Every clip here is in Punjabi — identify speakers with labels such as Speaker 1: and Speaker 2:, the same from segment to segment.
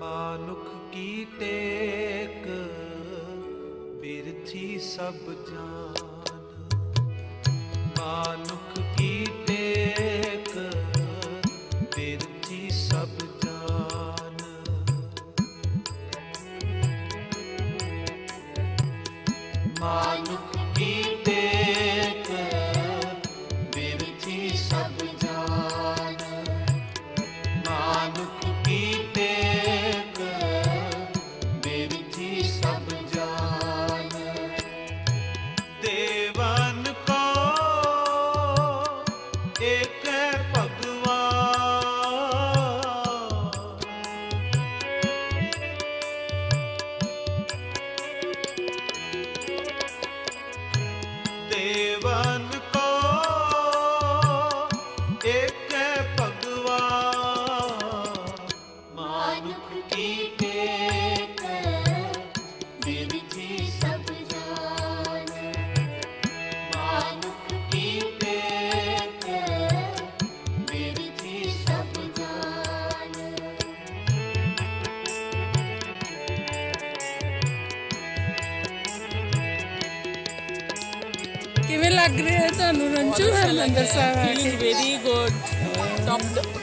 Speaker 1: ਮਾਨੁਖ ਕੀ ਟੇਕ ਬਿਰਥੀ ਸਭ ਜਾਨ। ਮਾਨੁਖ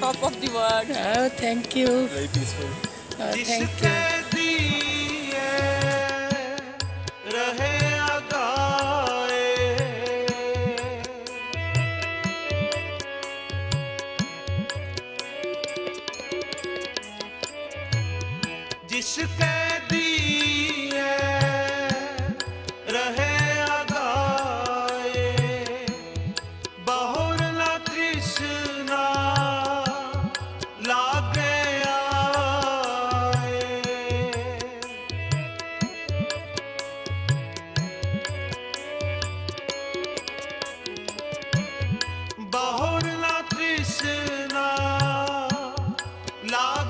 Speaker 2: top of the world.
Speaker 3: Oh, thank you.
Speaker 4: Very peaceful. Oh, thank you. love.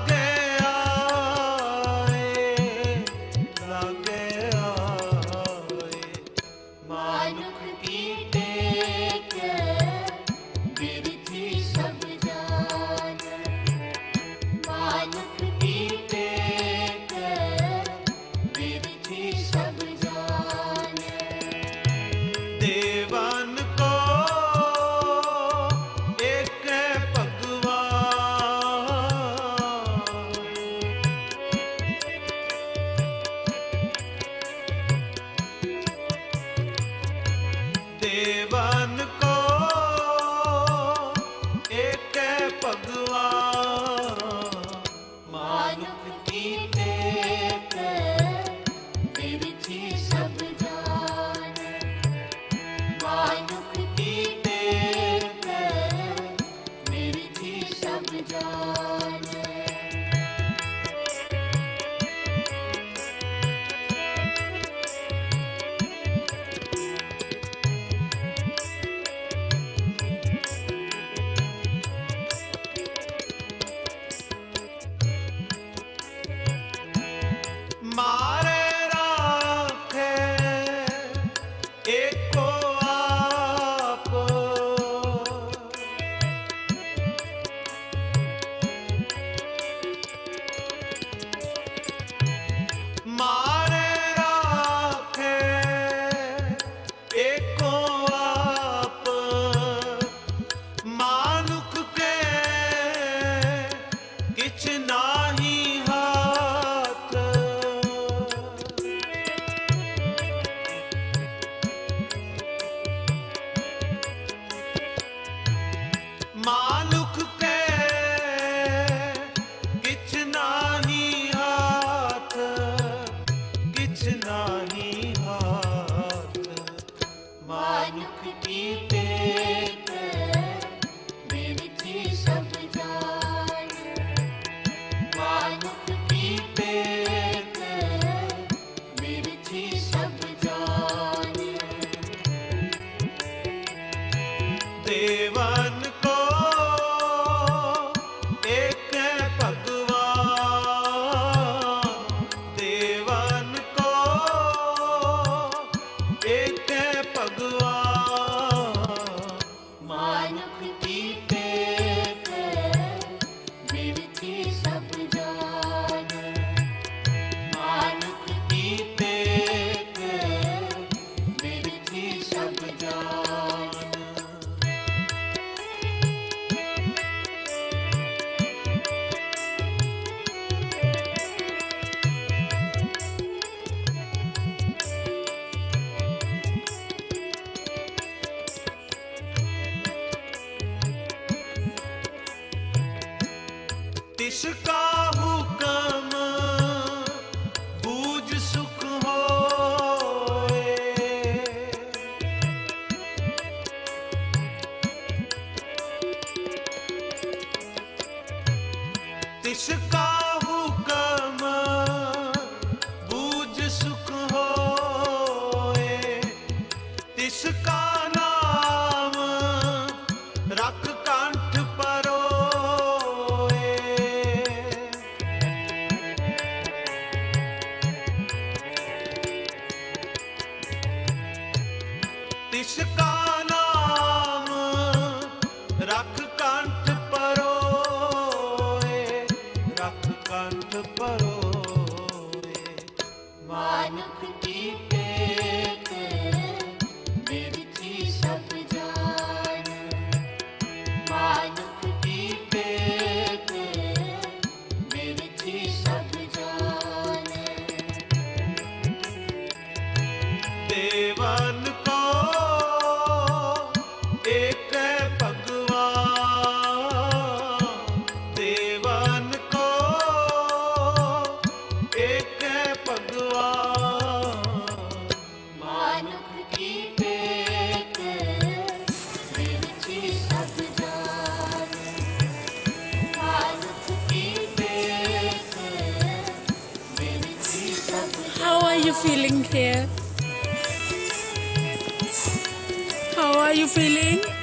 Speaker 4: How are you feeling?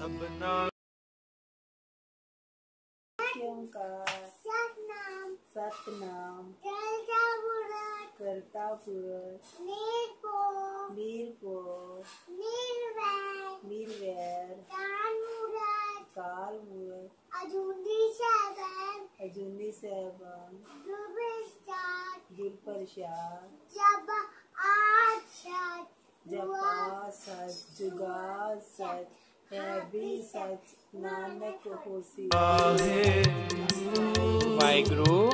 Speaker 2: सबना
Speaker 5: सतनाम। सतनाम।
Speaker 6: करता
Speaker 5: पुरुष
Speaker 6: वीर
Speaker 5: को
Speaker 6: निर्वैर काल
Speaker 5: मूर्त अजूनी
Speaker 6: सेवन अजूनी
Speaker 5: सेवन दुर्प्रसाद
Speaker 6: जब
Speaker 5: आज सच
Speaker 6: जुगा सच
Speaker 5: ਹੈਵੀ ਸਚ ਨਾਨਕ ਹੋਸੀ
Speaker 2: ਵਾਹਿਗੁਰੂ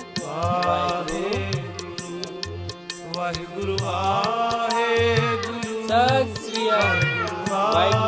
Speaker 2: ਵਾਹਿਗੁਰੂ ਵਾਹਿਗੁਰੂ।
Speaker 7: ਸਤਿ ਸ੍ਰੀ ਅਕਾਲ।
Speaker 2: ਵਾਹਿਗੁਰੂ।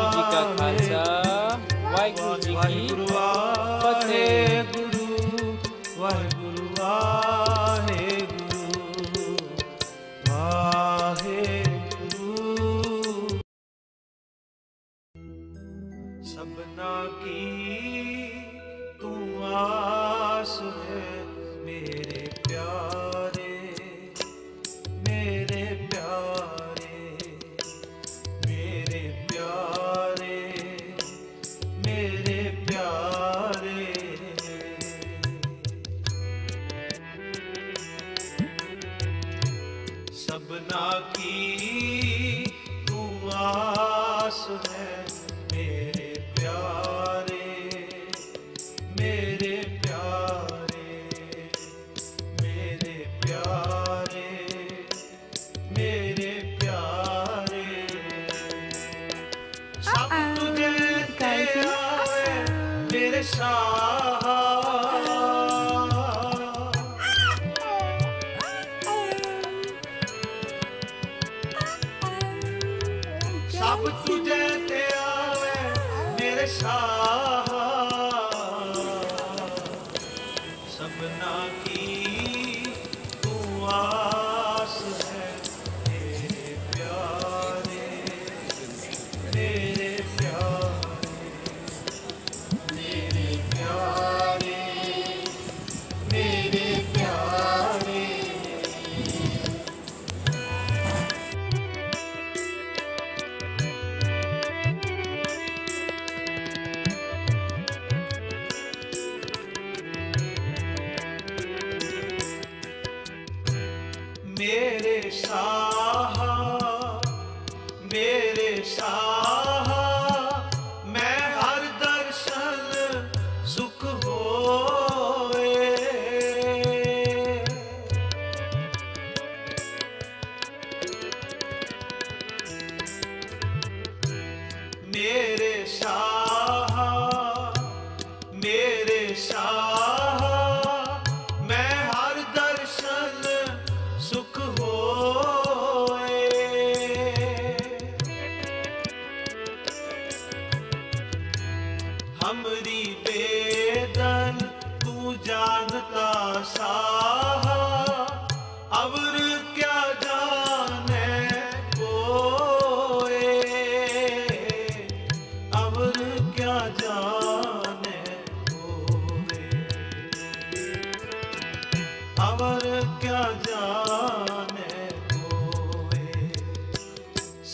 Speaker 4: shot.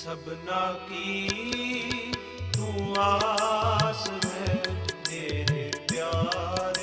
Speaker 4: ਸਭਨਾ ਕੀ? ਤੂੰ ਆਸ ਹੈ ਤੇਰੇ ਪਿਆਰ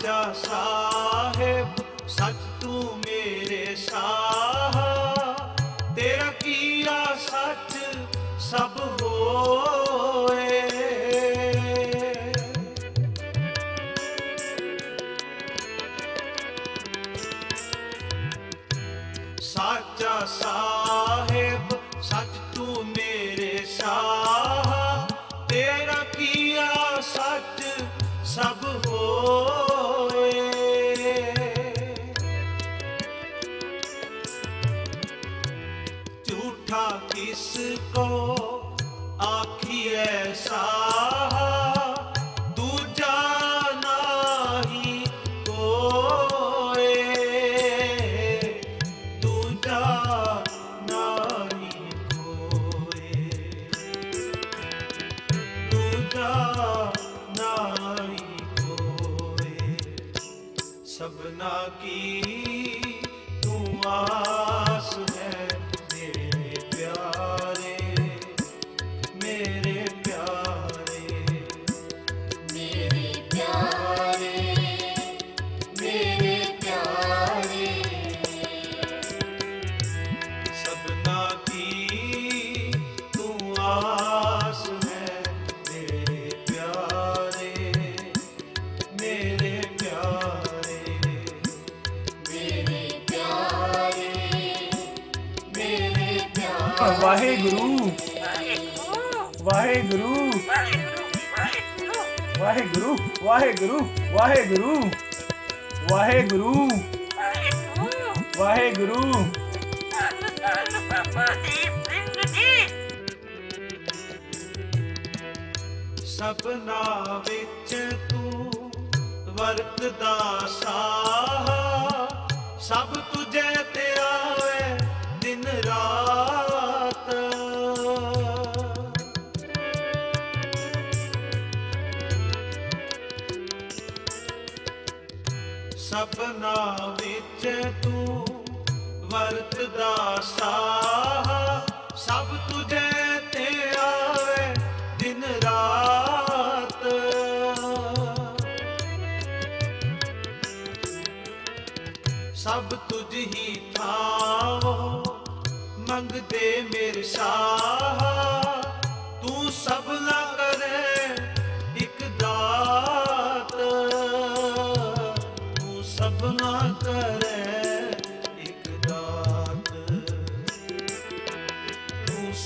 Speaker 4: Satya Sa.
Speaker 8: मिठा किसको आखिए सा
Speaker 9: ਵਾਹਿਗੁਰੂ। ਵਾਹਿਗੁਰੂ। ਵਾਹਿਗੁਰੂ ਵਾਹਿਗੁਰੂ ਵਾਹਿਗੁਰੂ। ਵਾਹਿਗੁਰੂ। ਵਾਹਿਗੁਰੂ।
Speaker 4: ਸਪਨਾ ਵਿੱਚ ਤੂੰ ਵਰਤਦਾ ਸਾਹਾ। ਸਭ ਤੁਝੇ दास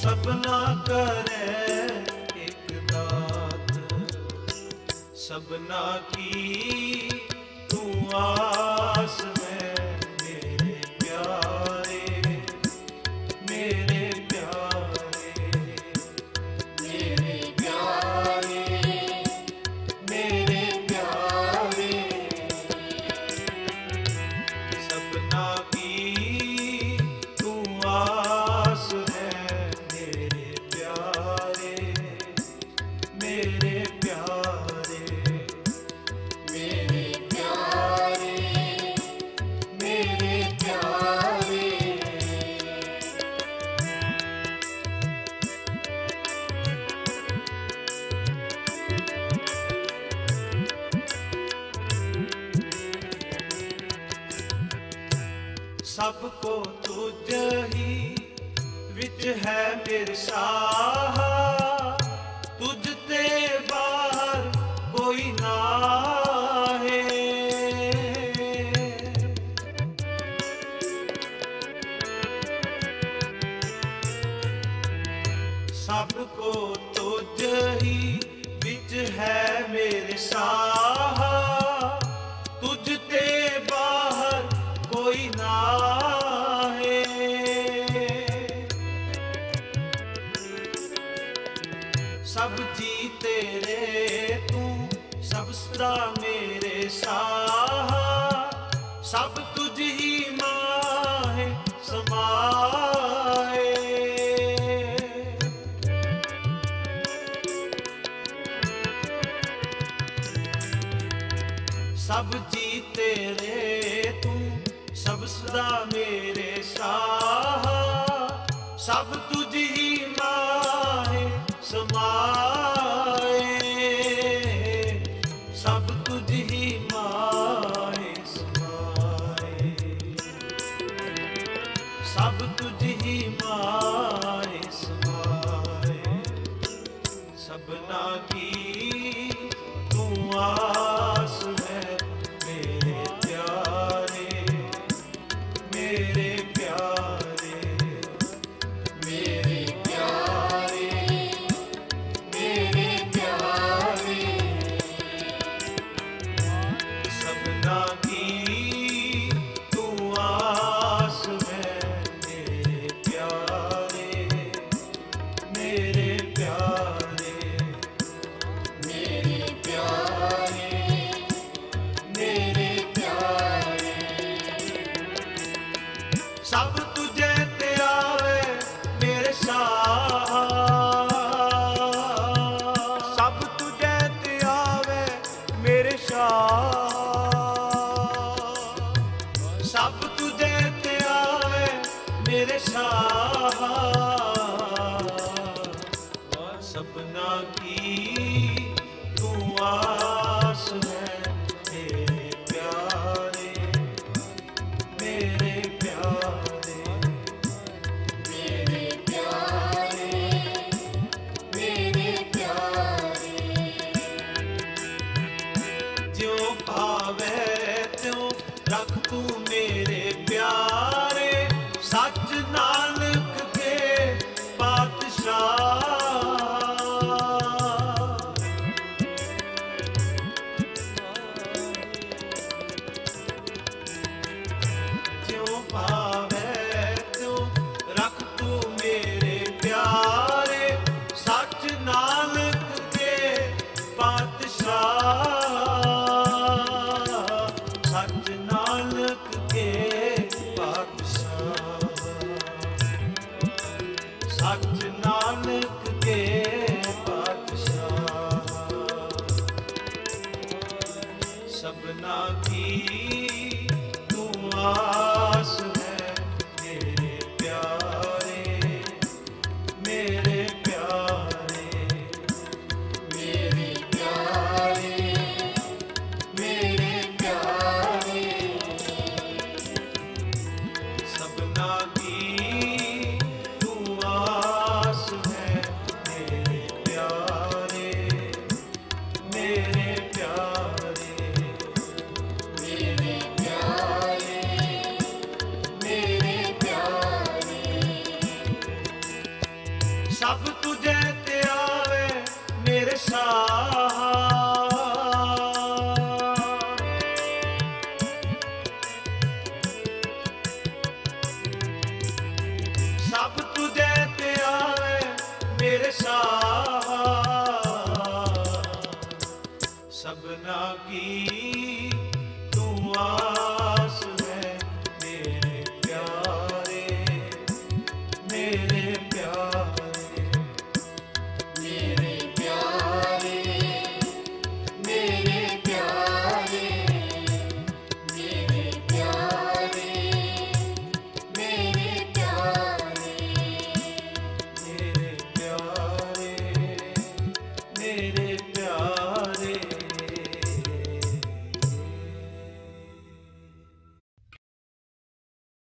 Speaker 4: ਸਪਨਾ ਕਰੈ ਇਕ ਦਾਤ। ਸਭਨਾ ਕੀ ਤੂੰ ਆਸ ਸਭ ਕੋ ਤੁਝ ਹੀ ਵਿੱਚ ਹੈ ਮੇਰੇ ਸਾਹ। ਸਭ ਜੀ ਤੇਰੇ ਤੂੰ ਸਭ ਸਦਾ ਮੇਰੇ ਸਾਥ। ਤੁਝ ਹੀ ਮਾਏ ਸਮਾਏ ਸਭਨਾ ਕੀ ਤੂੰ ਆ Christian. ਮੇਰੇ